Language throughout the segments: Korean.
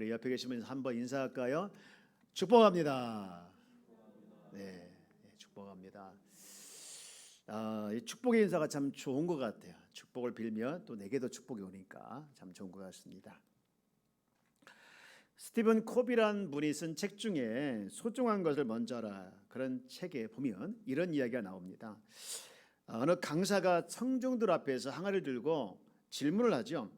우리 옆에 계신 분 한번 인사할까요? 축복합니다. 네, 네, 축복합니다. 아, 이 축복의 인사가 참 좋은 것 같아요. 축복을 빌면 또 내게도 축복이 오니까 참 좋은 것 같습니다. 스티븐 콥이란 분이 쓴 책 중에 소중한 것을 먼저 알아 그런 책에 보면 이런 이야기가 나옵니다. 어느 강사가 청중들 앞에서 항아리를 들고 질문을 하죠.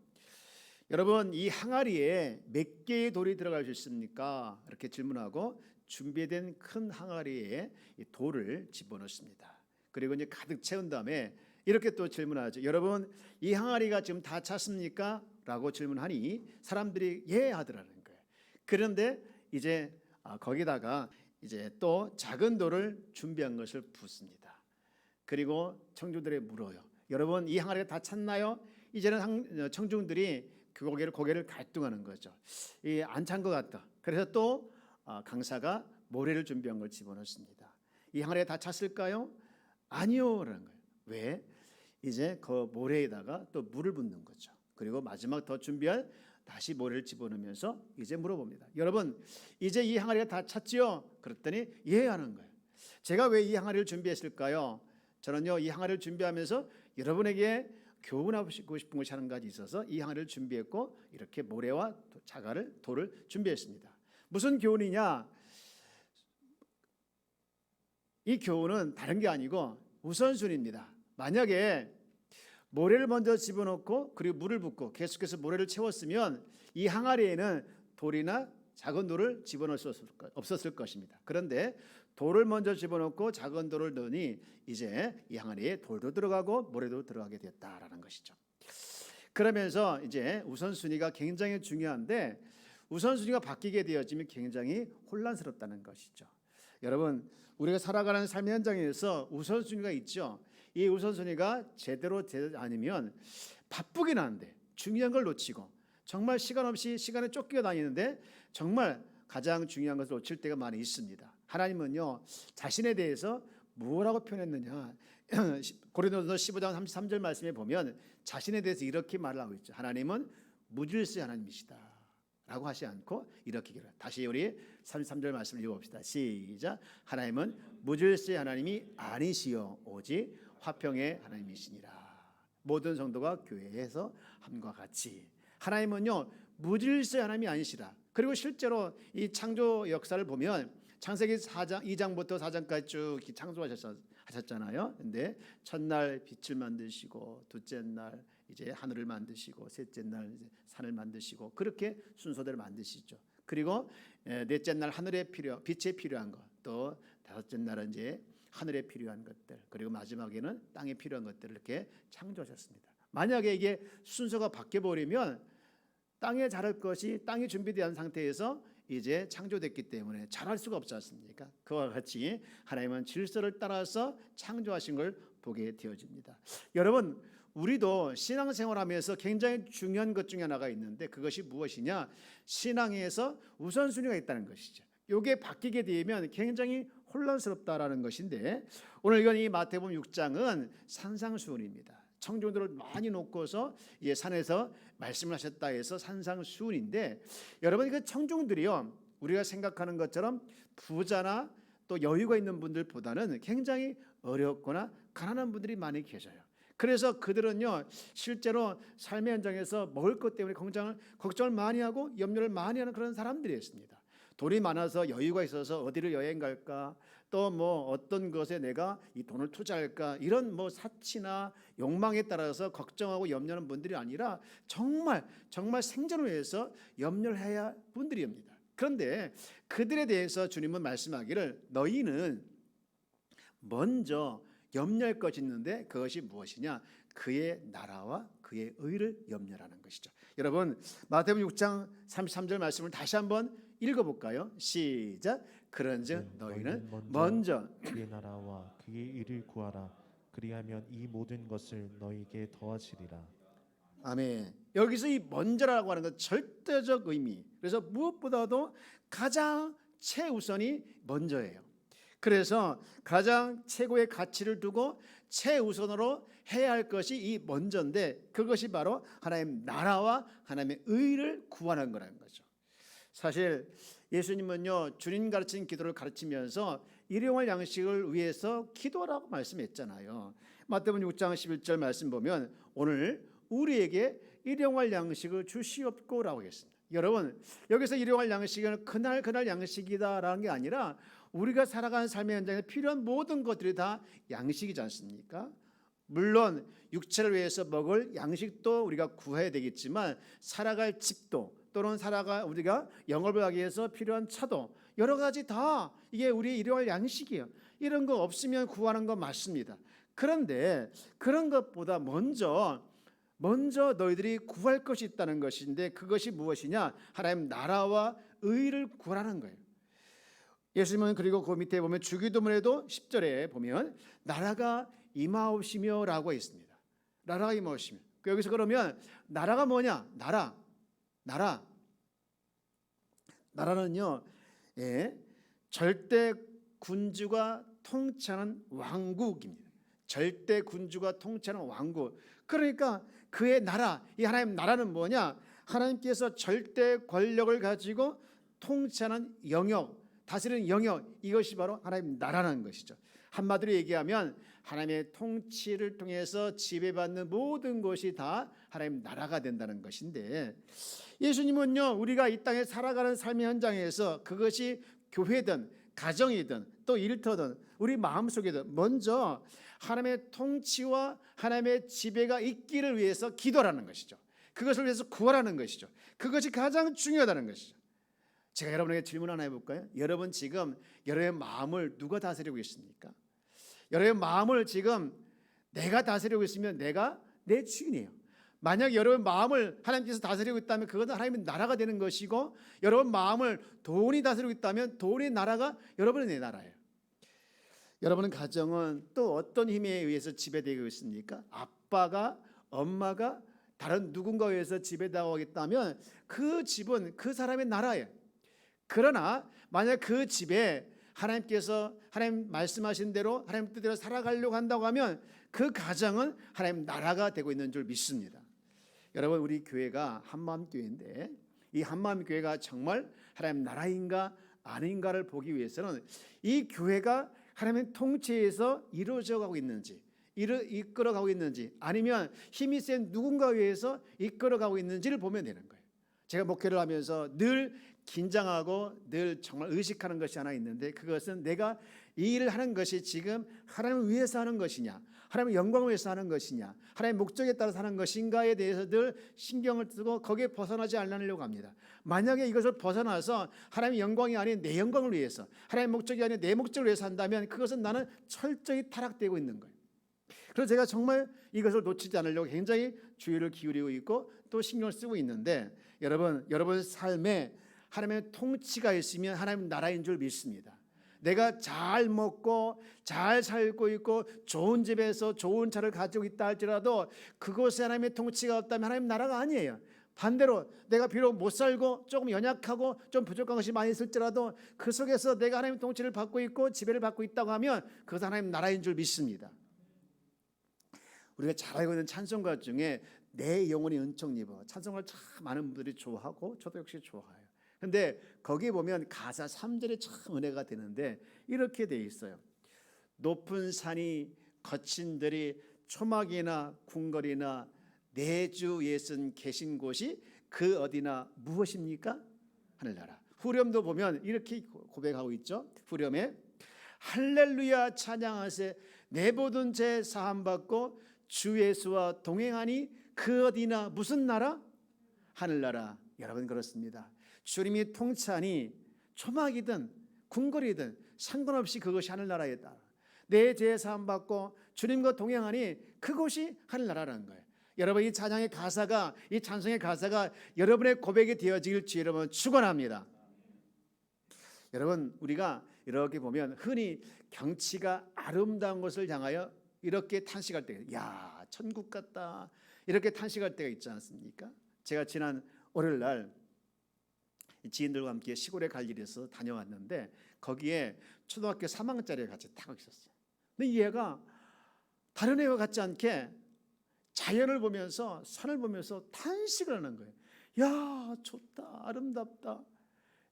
여러분 이 항아리에 몇 개의 돌이 들어갈 수 있습니까? 이렇게 질문하고 준비된 큰 항아리에 이 돌을 집어넣습니다. 그리고 이제 가득 채운 다음에 이렇게 또 질문하죠. 여러분 이 항아리가 지금 다 찼습니까? 라고 질문하니 사람들이 예 하더라는 거예요. 그런데 이제 아, 거기다가 이제 또 작은 돌을 준비한 것을 붓습니다. 그리고 청중들에 물어요. 여러분 이 항아리가 다 찼나요? 이제는 항- 청중들이 그 고개를 고개를 갈등하는 거죠. 이 안 찬 것 같다. 그래서 또 아, 강사가 모래를 준비한 걸 집어넣습니다. 이 항아리가 다 찼을까요? 아니요라는 거예요. 왜? 이제 그 모래에다가 또 물을 붓는 거죠. 그리고 마지막 더 준비할 다시 모래를 집어넣으면서 이제 물어봅니다. 여러분 이제 이 항아리가 다 찼지요? 그랬더니 예 하는 거예요. 제가 왜 이 항아리를 준비했을까요? 저는요 이 항아리를 준비하면서 여러분에게 교훈하고 싶은 것이 한 가지 있어서 이 항아리를 준비했고 이렇게 모래와 도- 자갈을 돌을 준비했습니다. 무슨 교훈이냐? 이 교훈은 다른 게 아니고 우선순위입니다. 만약에 모래를 먼저 집어넣고 그리고 물을 붓고 계속해서 모래를 채웠으면 이 항아리에는 돌이나 작은 돌을 집어넣을 수 없었을 것입니다. 그런데 돌을 먼저 집어넣고 작은 돌을 넣으니 이제 이 항아리에 돌도 들어가고 모래도 들어가게 됐다라는 것이죠. 그러면서 이제 우선순위가 굉장히 중요한데 우선순위가 바뀌게 되어지면 굉장히 혼란스럽다는 것이죠. 여러분 우리가 살아가는 삶의 현장에서 우선순위가 있죠. 이 우선순위가 제대로 되지 않으면 바쁘긴 한데 중요한 걸 놓치고 정말 시간 없이 시간에 쫓겨 다니는데 정말 가장 중요한 것을 놓칠 때가 많이 있습니다. 하나님은요 자신에 대해서 뭐라고 표현했느냐 고린도서 15장 33절 말씀에 보면 자신에 대해서 이렇게 말을 하고 있죠. 하나님은 무질서 하나님이시다. 라고 하지 않고 이렇게 기록. 다시 우리 33절 말씀을 읽어봅시다. 시작. 하나님은 무질서의 하나님이 아니시요 오직 화평의 하나님이시니라. 모든 성도가 교회에서 함과 같이 하나님은요 무질서의 하나님이 아니시라. 그리고 실제로 이 창조 역사를 보면 창세기 4장 2장부터 4장까지 쭉 창조하셨잖아요. 근데 첫날 빛을 만드시고 둘째 날 이제 하늘을 만드시고 셋째 날 산을 만드시고 그렇게 순서대로 만드시죠. 그리고 에, 넷째 날 하늘에 필요 빛에 필요한 것, 또 다섯째 날은 이제 하늘에 필요한 것들, 그리고 마지막에는 땅에 필요한 것들을 이렇게 창조하셨습니다. 만약에 이게 순서가 바뀌어 버리면 땅에 자랄 것이 땅이 준비된 상태에서 이제 창조됐기 때문에 자랄 수가 없지 않습니까? 그와 같이 하나님은 질서를 따라서 창조하신 걸 보게 되어집니다. 여러분, 우리도 신앙생활하면서 굉장히 중요한 것 중에 하나가 있는데 그것이 무엇이냐? 신앙에서 우선순위가 있다는 것이죠. 이게 바뀌게 되면 굉장히 혼란스럽다라는 것인데 오늘 이건 이 마태복음 6장은 산상수훈입니다. 청중들을 많이 놓고서 이 산에서 말씀을 하셨다 해서 산상수훈인데 여러분 그 청중들이요 우리가 생각하는 것처럼 부자나 또 여유가 있는 분들보다는 굉장히 어렵거나 가난한 분들이 많이 계셔요. 그래서 그들은요 실제로 삶의 현장에서 먹을 것 때문에 걱정을 걱정을 많이 하고 염려를 많이 하는 그런 사람들이었습니다. 돈이 많아서 여유가 있어서 어디를 여행 갈까 또 뭐 어떤 것에 내가 이 돈을 투자할까 이런 뭐 사치나 욕망에 따라서 걱정하고 염려하는 분들이 아니라 정말 정말 생존을 위해서 염려를 해야 할 분들입니다. 그런데 그들에 대해서 주님은 말씀하기를 너희는 먼저 염려할 것이 있는데 그것이 무엇이냐? 그의 나라와 그의 의를 염려라는 것이죠. 여러분 마태복음 6장 33절 말씀을 다시 한번 읽어볼까요? 시작. 그런즉 네, 너희는 너희는 먼저 그의 나라와 그의 일을 구하라 그리하면 이 모든 것을 너희에게 더하시리라 아멘. 여기서 이 먼저라고 하는 건 절대적 의미. 그래서 무엇보다도 가장 최우선이 먼저예요. 그래서 가장 최고의 가치를 두고 최우선으로 해야 할 것이 이 먼저인데 그것이 바로 하나님 나라와 하나님의 의를 구하는 거라는 거죠. 사실 예수님은요 주님 가르친 기도를 가르치면서 일용할 양식을 위해서 기도하라고 말씀했잖아요. 마태복음 6장 11절 말씀 보면 오늘 우리에게 일용할 양식을 주시옵고라고 했습니다. 여러분 여기서 일용할 양식은 그날 그날 양식이다라는 게 아니라 우리가 살아가는 삶의 현장에 필요한 모든 것들이 다 양식이지 않습니까? 물론 육체를 위해서 먹을 양식도 우리가 구해야 되겠지만 살아갈 집도 또는 살아가 우리가 영업을 하기 위해서 필요한 차도 여러 가지 다 이게 우리 일용할 양식이에요. 이런 거 없으면 구하는 건 맞습니다. 그런데 그런 것보다 먼저 먼저 너희들이 구할 것이 있다는 것인데 그것이 무엇이냐? 하나님 나라와 의를 구하라는 거예요. 예수님은 그리고 그 밑에 보면 주기도문에도 10절에 보면 나라가 임하옵시며라고 있습니다. 나라가 임하옵시며. 그 여기서 그러면 나라가 뭐냐? 나라. 나라. 나라는요. 예. 절대 군주가 통치하는 왕국입니다. 절대 군주가 통치하는 왕국. 그러니까 그의 나라, 이 하나님 나라는 뭐냐? 하나님께서 절대 권력을 가지고 통치하는 영역, 다스리는 영역 이것이 바로 하나님 나라라는 것이죠. 한마디로 얘기하면 하나님의 통치를 통해서 지배받는 모든 것이 다 하나님 나라가 된다는 것인데 예수님은요 우리가 이 땅에 살아가는 삶의 현장에서 그것이 교회든 가정이든 또 일터든 우리 마음속에든 먼저 하나님의 통치와 하나님의 지배가 있기를 위해서 기도라는 것이죠. 그것을 위해서 구하라는 것이죠. 그것이 가장 중요하다는 것이죠. 제가 여러분에게 질문 하나 해볼까요? 여러분 지금 여러분의 마음을 누가 다스리고 있습니까? 여러분의 마음을 지금 내가 다스리고 있으면 내가 내 주인이에요. 만약 여러분 마음을 하나님께서 다스리고 있다면 그것은 하나님의 나라가 되는 것이고 여러분 마음을 돈이 다스리고 있다면 돈의 나라가 여러분의 내 나라예요. 여러분은 가정은 또 어떤 힘에 의해서 지배되고 있습니까? 아빠가 엄마가 다른 누군가에 의해서 지배당하고 있다면 그 집은 그 사람의 나라예요. 그러나 만약 그 집에 하나님께서 하나님 말씀하신 대로 하나님 뜻대로 살아가려고 한다고 하면 그 가정은 하나님 나라가 되고 있는 줄 믿습니다. 여러분 우리 교회가 한마음 교회인데 이 한마음 교회가 정말 하나님 나라인가 아닌가를 보기 위해서는 이 교회가 하나님의 통치에서 이루어져 가고 있는지 이끌어 가고 있는지 아니면 힘이 센 누군가에 의해서 이끌어 가고 있는지를 보면 되는 거예요. 제가 목회를 하면서 늘 긴장하고 늘 정말 의식하는 것이 하나 있는데 그것은 내가 이 일을 하는 것이 지금 하나님을 위해서 하는 것이냐 하나님의 영광을 위해서 하는 것이냐 하나님의 목적에 따라서 하는 것인가에 대해서 늘 신경을 쓰고 거기에 벗어나지 않으려고 합니다. 만약에 이것을 벗어나서 하나님의 영광이 아닌 내 영광을 위해서 하나님의 목적이 아닌 내 목적을 위해서 한다면 그것은 나는 철저히 타락되고 있는 거예요. 그래서 제가 정말 이것을 놓치지 않으려고 굉장히 주의를 기울이고 있고 또 신경을 쓰고 있는데 여러분 여러분 삶에 하나님의 통치가 있으면 하나님 나라인 줄 믿습니다. 내가 잘 먹고 잘 살고 있고 좋은 집에서 좋은 차를 가지고 있다 할지라도 그곳에 하나님의 통치가 없다면 하나님 나라가 아니에요. 반대로 내가 비록 못 살고 조금 연약하고 좀 부족한 것이 많이 있을지라도 그 속에서 내가 하나님의 통치를 받고 있고 지배를 받고 있다고 하면 그것은 하나님 나라인 줄 믿습니다. 우리가 잘 알고 있는 찬송가 중에 내 영혼이 은총 입어 찬송을 참 많은 분들이 좋아하고 저도 역시 좋아해요. 근데 거기에 보면 가사 3절에 참 은혜가 되는데 이렇게 돼 있어요. 높은 산이 거친 들이 초막이나 궁궐이나 내주 예순 계신 곳이 그 어디나 무엇입니까? 하늘나라. 후렴도 보면 이렇게 고백하고 있죠. 후렴에 할렐루야 찬양하세 내 모든 죄 사함 받고 주 예수와 동행하니 그 어디나 무슨 나라? 하늘나라. 여러분 그렇습니다. 주님이 통치하니 초막이든 궁궐이든 상관없이 그것이 하늘나라이다. 내죄 사함 받고 주님과 동행하니 그곳이 하늘나라라는 거예요. 여러분 이 찬양의 가사가 이 찬송의 가사가 여러분의 고백이 되어지길 주 여러분 축원합니다. 여러분 우리가 이렇게 보면 흔히 경치가 아름다운 것을 향하여 이렇게 탄식할 때, 야 천국 같다 이렇게 탄식할 때가 있지 않습니까? 제가 지난 월요일 날 지인들과 함께 시골에 갈 있어서 다녀왔는데 거기에 초등학교 3학년짜리가 같이 타고 있었어요. 근데 이 애가 다른 애와 같지 않게 자연을 보면서 산을 보면서 탄식을 하는 거예요. 야 좋다 아름답다.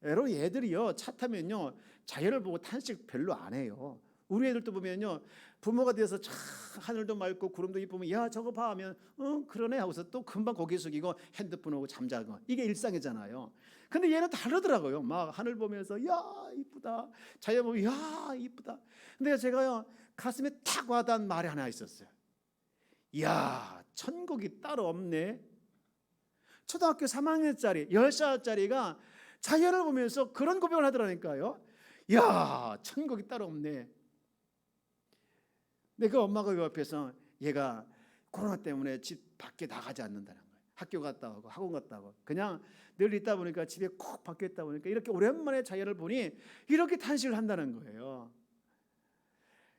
여러분 얘들이요 차 타면요 자연을 보고 탄식 별로 안 해요. 우리 애들도 보면요 부모가 돼서 참 하늘도 맑고 구름도 이쁘면 야 저거 봐 하면 응 그러네 하고서 또 금방 고개 숙이고 핸드폰 하고 잠자고 이게 일상이잖아요. 근데 얘는 다르더라고요. 막 하늘 보면서 야 이쁘다 자연 보면 야 이쁘다. 근데 제가요 가슴에 탁 와닿은 말이 하나 있었어요. 야 천국이 따로 없네. 초등학교 3학년짜리 10살짜리가 자연을 보면서 그런 고백을 하더라니까요. 야, 천국이 따로 없네. 근데 그 엄마가 그 옆에서 얘가 코로나 때문에 집 밖에 나가지 않는다는 거예요. 학교 갔다 오고 학원 갔다 오고 그냥 늘 있다 보니까 집에 콕 박혀 있다 보니까 이렇게 오랜만에 자연을 보니 이렇게 탄식을 한다는 거예요.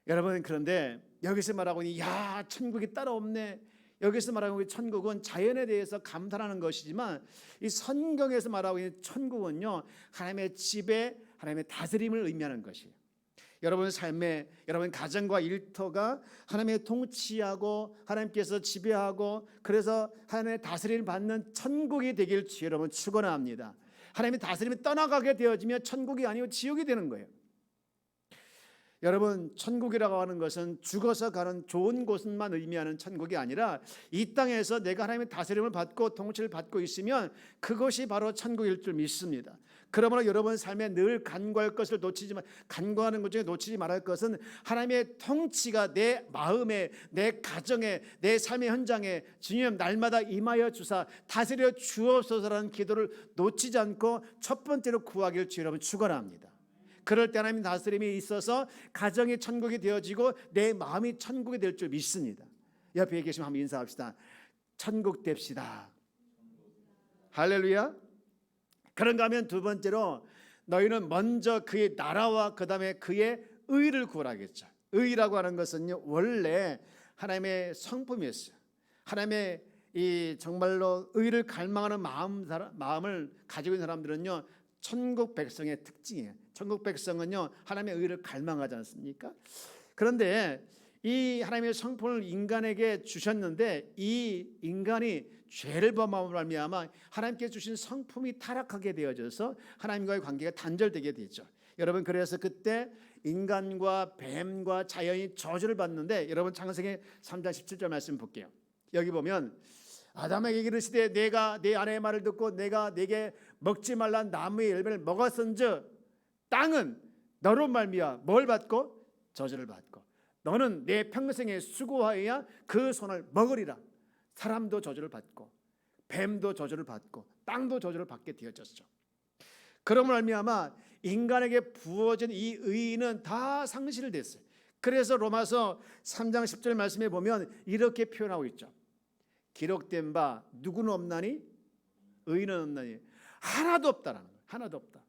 여러분 그런데 여기서 말하고 있는 야 천국이 따로 없네. 여기서 말하고 있는 천국은 자연에 대해서 감탄하는 것이지만 이 성경에서 말하고 있는 천국은요 하나님의 지배, 하나님의 다스림을 의미하는 것이에요. 여러분 삶에 여러분 가정과 일터가 하나님의 통치하고 하나님께서 지배하고 그래서 하나님의 다스림을 받는 천국이 되길 주 여러분 축원합니다. 하나님의 다스림이 떠나가게 되어지면 천국이 아니고 지옥이 되는 거예요. 여러분 천국이라고 하는 것은 죽어서 가는 좋은 곳만 의미하는 천국이 아니라 이 땅에서 내가 하나님의 다스림을 받고 통치를 받고 있으면 그것이 바로 천국일 줄 믿습니다. 그러므로 여러분 삶에 늘 간구할 것을 놓치지 마 간구하는 것 중에 놓치지 말할 것은 하나님의 통치가 내 마음에 내 가정에 내 삶의 현장에 주님 날마다 임하여 주사 다스려 주옵소서라는 기도를 놓치지 않고 첫 번째로 구하기를 주 여러분 축원합니다. 그럴 때 하나님 다스림이 있어서 가정이 천국이 되어지고 내 마음이 천국이 될 줄 믿습니다. 옆에 계시면 한번 인사합시다. 천국 됩시다. 할렐루야. 그런가 하면 두 번째로 너희는 먼저 그의 나라와 그 다음에 그의 의를 구하겠죠. 의라고 하는 것은요 원래 하나님의 성품이었어요. 하나님의 이 정말로 의를 갈망하는 마음 마음을 가지고 있는 사람들은요 천국 백성의 특징이에요. 천국 백성은요 하나님의 의를 갈망하지 않습니까? 그런데 이 하나님의 성품을 인간에게 주셨는데 이 인간이 죄를 범함으로 말미암아 하나님께 주신 성품이 타락하게 되어져서 하나님과의 관계가 단절되게 되죠. 여러분 그래서 그때 인간과 뱀과 자연이 저주를 받는데 여러분 창세기 3장 17절 말씀 볼게요. 여기 보면 아담에게 이르시되 내가 내 아내의 말을 듣고 내가 내게 먹지 말란 나무의 열매를 먹었은즉 땅은 너로 말미암아 뭘 받고 저주를 받고 너는 내 평생에 수고하여야 그 손을 먹으리라. 사람도 저주를 받고 뱀도 저주를 받고 땅도 저주를 받게 되어졌죠. 그러므로 말미암아 인간에게 부어진 이 의는 다 상실됐어요. 그래서 로마서 3장 10절 말씀에 보면 이렇게 표현하고 있죠. 기록된 바 누구는 없나니 의는 없나니 하나도 없다라는 거예요. 하나도 없다.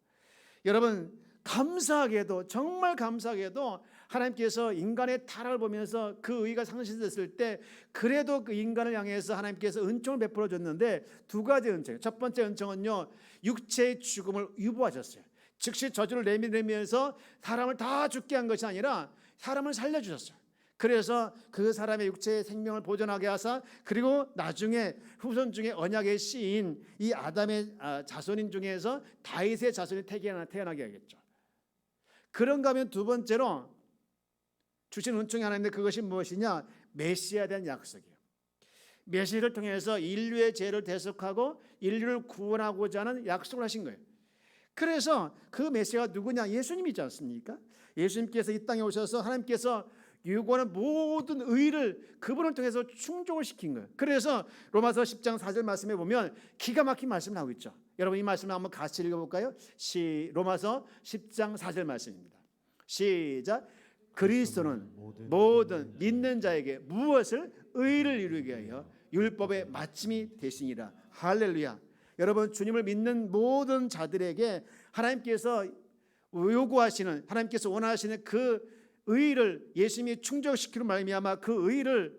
여러분 감사하게도 정말 감사하게도 하나님께서 인간의 타락을 보면서 그 의가 상실됐을 때 그래도 그 인간을 향해서 하나님께서 은총을 베풀어 줬는데 두 가지 은총. 첫 번째 은총은요. 육체의 죽음을 유보하셨어요. 즉시 저주를 내밀면서 사람을 다 죽게 한 것이 아니라 사람을 살려 주셨어요. 그래서 그 사람의 육체의 생명을 보존하게 하사 그리고 나중에 후손 중에 언약의 씨인 이 아담의 아, 자손인 중에서 다윗의 자손이 태어나게 하겠죠. 그런가 하면 두 번째로 주신 은총이 하나 있는데 그것이 무엇이냐? 메시아에 대한 약속이에요. 메시아를 통해서 인류의 죄를 대속하고 인류를 구원하고자 하는 약속을 하신 거예요. 그래서 그 메시아가 누구냐? 예수님이지 않습니까? 예수님께서 이 땅에 오셔서 하나님께서 요구하는 모든 의를 그분을 통해서 충족을 시킨 거예요. 그래서 로마서 10장 4절 말씀에 보면 기가 막힌 말씀을 하고 있죠. 여러분 이 말씀을 한번 같이 읽어볼까요? 시 로마서 10장 4절 말씀입니다. 시작. 그리스도는 모든 믿는 자에게 무엇을 의를 이루게 하여 율법의 마침이 되시니라. 할렐루야. 여러분 주님을 믿는 모든 자들에게 하나님께서 요구하시는 하나님께서 원하시는 그 의를 예수님이 충족시키는 말미암아 그 의를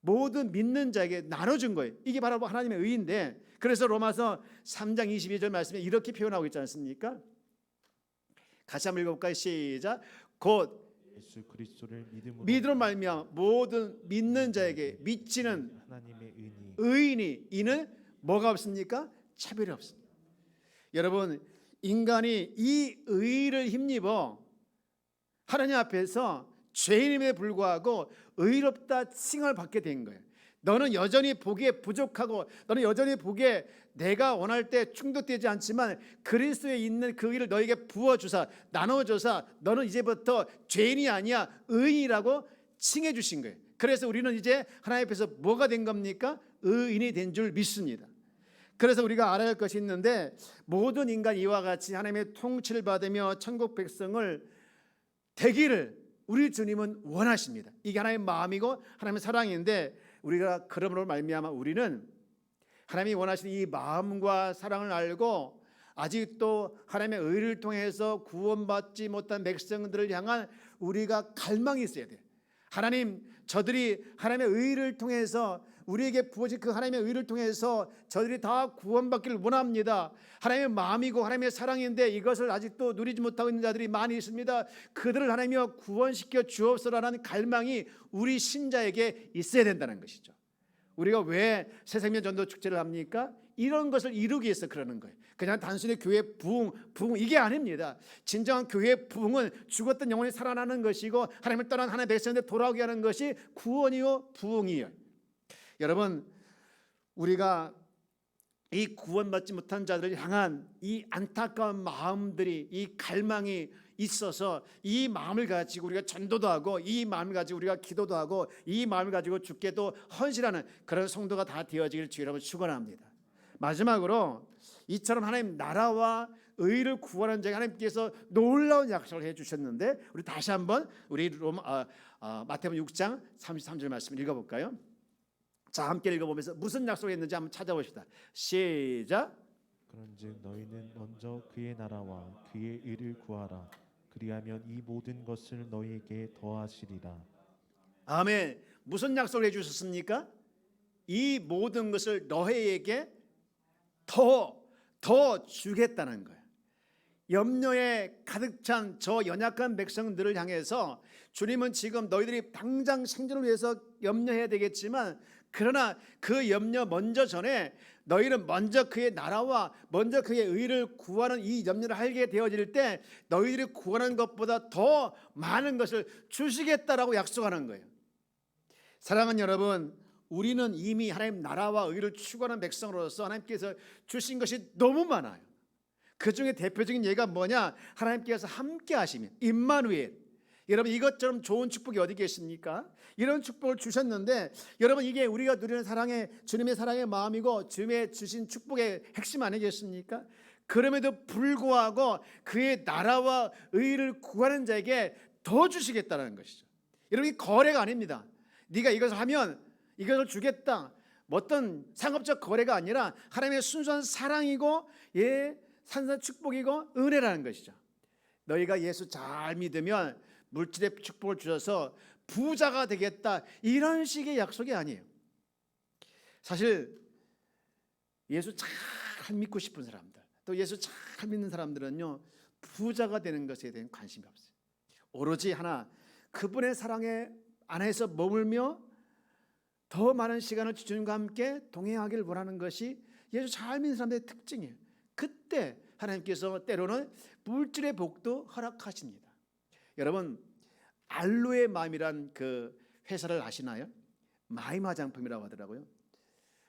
모든 믿는 자에게 나눠준 거예요. 이게 바로 하나님의 의인데 그래서 로마서 3장 22절 말씀에 이렇게 표현하고 있지 않습니까? 같이 한번 읽어볼까요? 시작. 곧 예수 그리스도를 믿음으로 믿음으로 말미암아 모든 믿는 자에게 미치는 하나님의 은이 의인이 이는 뭐가 없습니까? 차별이 없습니다. 여러분 인간이 이 의를 힘입어 하나님 앞에서 죄인임에 불구하고 의롭다 칭을 받게 된 거예요. 너는 여전히 보기에 부족하고 너는 여전히 보기에 내가 원할 때 충족되지 않지만 그리스도에 있는 그 의를 너에게 부어 주사 나눠 줘서 너는 이제부터 죄인이 아니야 의인이라고 칭해 주신 거예요. 그래서 우리는 이제 하나님 앞에서 뭐가 된 겁니까? 의인이 된 줄 믿습니다. 그래서 우리가 알아야 할 것이 있는데 모든 인간 이와 같이 하나님의 통치를 받으며 천국 백성을 되기를 우리 주님은 원하십니다. 이게 하나님의 마음이고 하나님의 사랑인데 우리가 그러므로 말미암아 우리는 하나님이 원하시는 이 마음과 사랑을 알고 아직도 하나님의 의를 통해서 구원받지 못한 백성들을 향한 우리가 갈망이 있어야 돼요. 하나님 저들이 하나님의 의를 통해서 우리에게 부어진 그 하나님의 의를 통해서 저들이 다 구원받기를 원합니다. 하나님의 마음이고 하나님의 사랑인데 이것을 아직도 누리지 못하고 있는 자들이 많이 있습니다. 그들을 하나님이 구원시켜 주옵소서라는 갈망이 우리 신자에게 있어야 된다는 것이죠. 우리가 왜 새생명 전도 축제를 합니까? 이런 것을 이루기 위해서 그러는 거예요. 그냥 단순히 교회 부흥, 부흥 이게 아닙니다. 진정한 교회 부흥은 죽었던 영혼이 살아나는 것이고 하나님을 떠난 하나님의 백성들 돌아오게 하는 것이 구원이요 부흥이요. 여러분 우리가 이 구원받지 못한 자들을 향한 이 안타까운 마음들이 이 갈망이 있어서 이 마음을 가지고 우리가 전도도 하고 이 마음을 가지고 우리가 기도도 하고 이 마음을 가지고 죽게도 헌신하는 그런 성도가 다 되어지기를 주여 여러분 축원합니다. 마지막으로 이처럼 하나님 나라와 의를 구원하는 자에게 하나님께서 놀라운 약속을 해 주셨는데 우리 다시 한번 우리 로 아, 아, 마태복음 6장 33절 말씀 읽어 볼까요? 자 함께 읽어보면서 무슨 약속이 있는지 한번 찾아봅시다. 시작. 그런즉 너희는 먼저 그의 나라와 그의 의를 구하라 그리하면 이 모든 것을 너희에게 더하시리라 아멘. 무슨 약속을 해주셨습니까? 이 모든 것을 너희에게 더, 더 주겠다는 거예요. 염려에 가득 찬 저 연약한 백성들을 향해서 주님은 지금 너희들이 당장 생존을 위해서 염려해야 되겠지만 그러나 그 염려 먼저 전에 너희는 먼저 그의 나라와 먼저 그의 의를 구하는 이 염려를 하게 되어질 때 너희들이 구하는 것보다 더 많은 것을 주시겠다라고 약속하는 거예요. 사랑하는 여러분, 우리는 이미 하나님 나라와 의를 추구하는 백성으로서 하나님께서 주신 것이 너무 많아요. 그 중에 대표적인 예가 뭐냐? 하나님께서 함께 하시면 임마누엘. 여러분 이것처럼 좋은 축복이 어디 계십니까? 이런 축복을 주셨는데 여러분 이게 우리가 누리는 사랑의 주님의 사랑의 마음이고 주님의 주신 축복의 핵심 아니겠습니까? 그럼에도 불구하고 그의 나라와 의를 구하는 자에게 더 주시겠다는 것이죠. 여러분 이 거래가 아닙니다. 네가 이것을 하면 이것을 주겠다. 뭐 어떤 상업적 거래가 아니라 하나님의 순수한 사랑이고 예 산산 축복이고 은혜라는 것이죠. 너희가 예수 잘 믿으면 물질의 축복을 주셔서 부자가 되겠다 이런 식의 약속이 아니에요. 사실 예수 잘 믿고 싶은 사람들 또 예수 잘 믿는 사람들은요 부자가 되는 것에 대한 관심이 없어요. 오로지 하나 그분의 사랑에 안에서 머물며 더 많은 시간을 주님과 함께 동행하기를 원하는 것이 예수 잘 믿는 사람들의 특징이에요. 그때 하나님께서 때로는 물질의 복도 허락하십니다. 여러분 알로에 마음이란 그 회사를 아시나요? 마임 화장품이라고 하더라고요.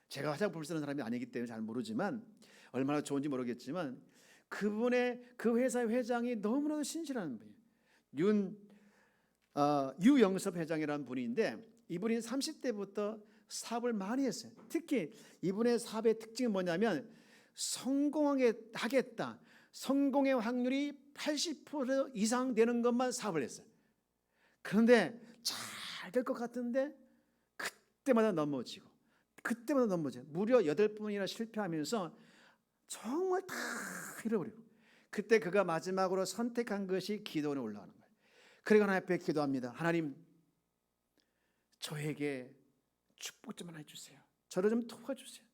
제가 화장품을 쓰는 사람이 아니기 때문에 잘 모르지만 얼마나 좋은지 모르겠지만 그분의 그 회사의 회장이 너무나도 신실한 분이에요. 윤 어, 유영섭 회장이라는 분인데 이분이 30대부터 사업을 많이 했어요. 특히 이분의 사업의 특징은 뭐냐면 성공하게 하겠다. 성공의 확률이 80% 이상 되는 것만 사업을 했어요. 그런데 잘 될 것 같은데 그때마다 넘어지고 그때마다 넘어져요. 무려 여덟 번이나 실패하면서 정말 다 잃어버리고 그때 그가 마지막으로 선택한 것이 기도원에 올라가는 거예요. 그리고 하나님 앞에 기도합니다. 하나님 저에게 축복 좀 하나 해주세요. 저를 좀 도와주세요.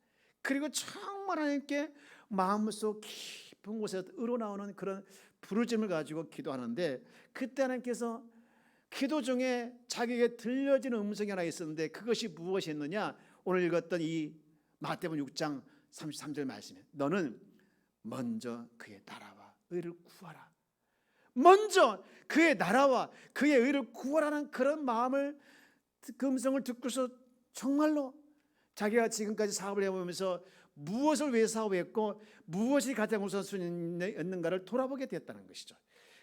그리고 정말 하나님께 마음속 깊은 곳에서 우러나오는 그런 부르짐을 가지고 기도하는데 그때 하나님께서 기도 중에 자기에게 들려지는 음성이 하나 있었는데 그것이 무엇이었느냐? 오늘 읽었던 이 마태복음 6장 33절 말씀에 너는 먼저 그의 나라와 의를 구하라. 먼저 그의 나라와 그의 의를 구하라는 그런 마음을 그 음성을 듣고서 정말로 자기가 지금까지 사업을 해보면서 무엇을 위해 사업했고 무엇이 가장 우선순위였는가를 돌아보게 됐다는 것이죠.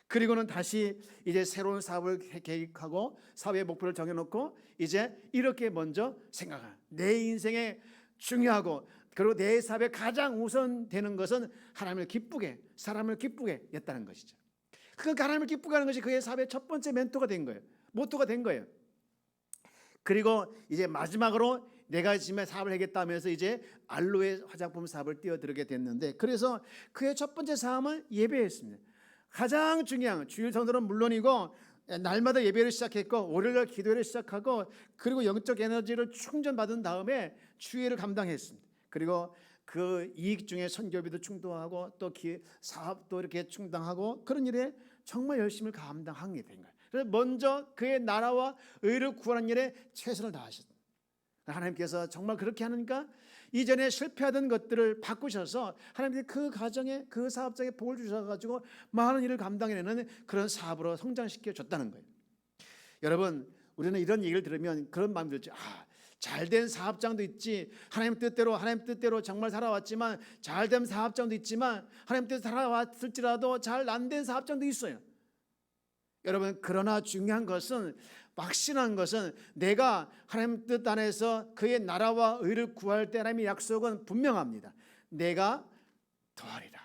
그리고는 다시 이제 새로운 사업을 계- 계획하고 사업의 목표를 정해놓고 이제 이렇게 먼저 생각하는 내 인생에 중요하고 그리고 내 사업에 가장 우선되는 것은 하나님을 기쁘게 사람을 기쁘게 했다는 것이죠. 그 하나님을 기쁘게 하는 것이 그의 사업의 첫 번째 멘토가 된 거예요. 모토가 된 거예요. 그리고 이제 마지막으로 내가 지금 사업을 하겠다 하면서 이제 알로에 화장품 사업을 뛰어들게 됐는데 그래서 그의 첫 번째 사업은 예배였습니다. 가장 중요한 주일 성도는 물론이고 날마다 예배를 시작했고 월요일 기도를 시작하고 그리고 영적 에너지를 충전받은 다음에 주일을 감당했습니다. 그리고 그 이익 중에 선교비도 충당하고 또 기, 사업도 이렇게 충당하고 그런 일에 정말 열심히 감당하게 된 거예요. 그래서 먼저 그의 나라와 의를 구하는 일에 최선을 다하셨습니다. 하나님께서 정말 그렇게 하니까 이전에 실패하던 것들을 바꾸셔서 하나님께서 그 가정에 그 사업장에 복을 주셔가지고 많은 일을 감당해내는 그런 사업으로 성장시켜 줬다는 거예요. 여러분 우리는 이런 얘기를 들으면 그런 마음이 들죠. 아, 잘된 사업장도 있지. 하나님 뜻대로 하나님 뜻대로 정말 살아왔지만 잘된 사업장도 있지만 하나님 뜻 살아왔을지라도 잘 안 된 사업장도 있어요. 여러분 그러나 중요한 것은 확신한 것은 내가 하나님 뜻 안에서 그의 나라와 의를 구할 때 하나님의 약속은 분명합니다. 내가 더하리라.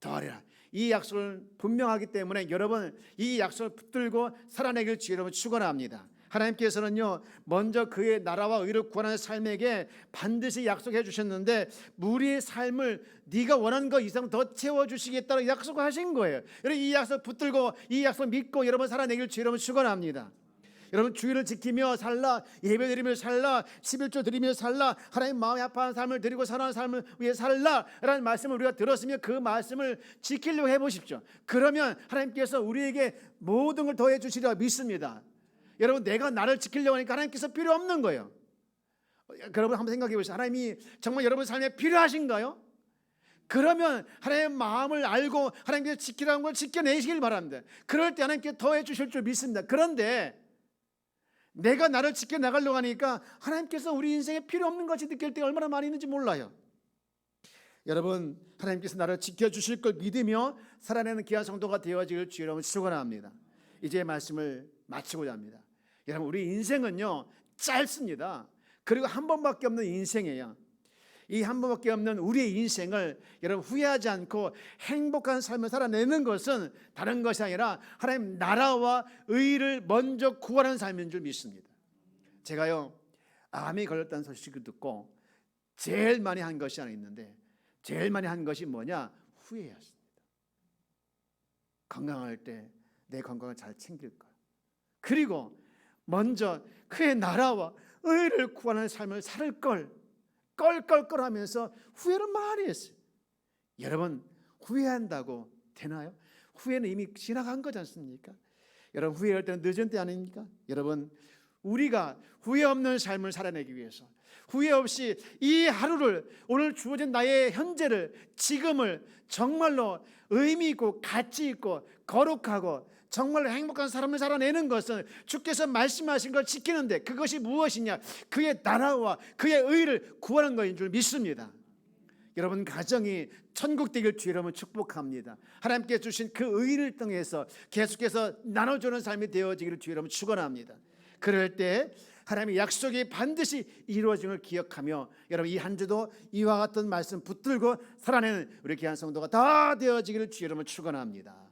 더하리라. 이 약속을 분명하기 때문에 여러분 이 약속을 붙들고 살아내길 주 여러분 축원합니다. 하나님께서는요 먼저 그의 나라와 의를 구하는 삶에게 반드시 약속해 주셨는데 우리의 삶을 네가 원하는 것 이상 더 채워 주시겠다는 약속을 하신 거예요. 여러분 이 약속 붙들고 이 약속 믿고 여러분 살아내길 주 여러분 축원합니다. 여러분 주의를 지키며 살라. 예배 드리며 살라. 11조 드리며 살라. 하나님 마음이 아파하는 삶을 드리고 살아가는 삶을 위해 살라라는 말씀을 우리가 들었으면 그 말씀을 지키려고 해보십시오. 그러면 하나님께서 우리에게 모든 걸 더해 주시리라 믿습니다. 여러분 내가 나를 지키려고 하니까 하나님께서 필요 없는 거예요. 여러분 한번 생각해 보세요 하나님이 정말 여러분 삶에 필요하신가요? 그러면 하나님의 마음을 알고 하나님께서 지키라는 걸 지켜내시길 바랍니다. 그럴 때 하나님께 더해 주실 줄 믿습니다. 그런데 내가 나를 지켜 나가려고 하니까 하나님께서 우리 인생에 필요 없는 것이 느낄 때 얼마나 많이 있는지 몰라요. 여러분 하나님께서 나를 지켜 주실 걸 믿으며 살아내는 귀한 성도가 되어지길 주 여러분 축원합니다. 이제 말씀을 마치고자 합니다. 여러분 우리 인생은요 짧습니다. 그리고 한 번밖에 없는 인생이에요. 이 한 번밖에 없는 우리의 인생을 여러분 후회하지 않고 행복한 삶을 살아내는 것은 다른 것이 아니라 하나님 나라와 의를 먼저 구하는 삶인 줄 믿습니다. 제가요 암이 걸렸다는 소식을 듣고 제일 많이 한 것이 하나 있는데 제일 많이 한 것이 뭐냐 후회였습니다. 건강할 때 내 건강을 잘 챙길 걸. 그리고 먼저 그의 나라와 의를 구하는 삶을 살 걸. 껄껄껄하면서 후회를 많이 했어요. 여러분 후회한다고 되나요? 후회는 이미 지나간 거지 않습니까? 여러분 후회할 때는 늦은 때 아닙니까? 여러분 우리가 후회 없는 삶을 살아내기 위해서 후회 없이 이 하루를 오늘 주어진 나의 현재를 지금을 정말로 의미 있고 가치 있고 거룩하고 정말 행복한 삶을 살아내는 것은 주께서 말씀하신 걸 지키는데 그것이 무엇이냐? 그의 나라와 그의 의를 구하는 것인 줄 믿습니다. 여러분 가정이 천국 되길 주 여러분 축복합니다. 하나님께 주신 그 의를 통해서 계속해서 나눠주는 삶이 되어지기를 주 여러분 축원합니다. 그럴 때 하나님의 약속이 반드시 이루어짐을 기억하며 여러분 이 한 주도 이와 같은 말씀 붙들고 살아내는 우리 귀한 성도가 다 되어지기를 주 여러분 축원합니다.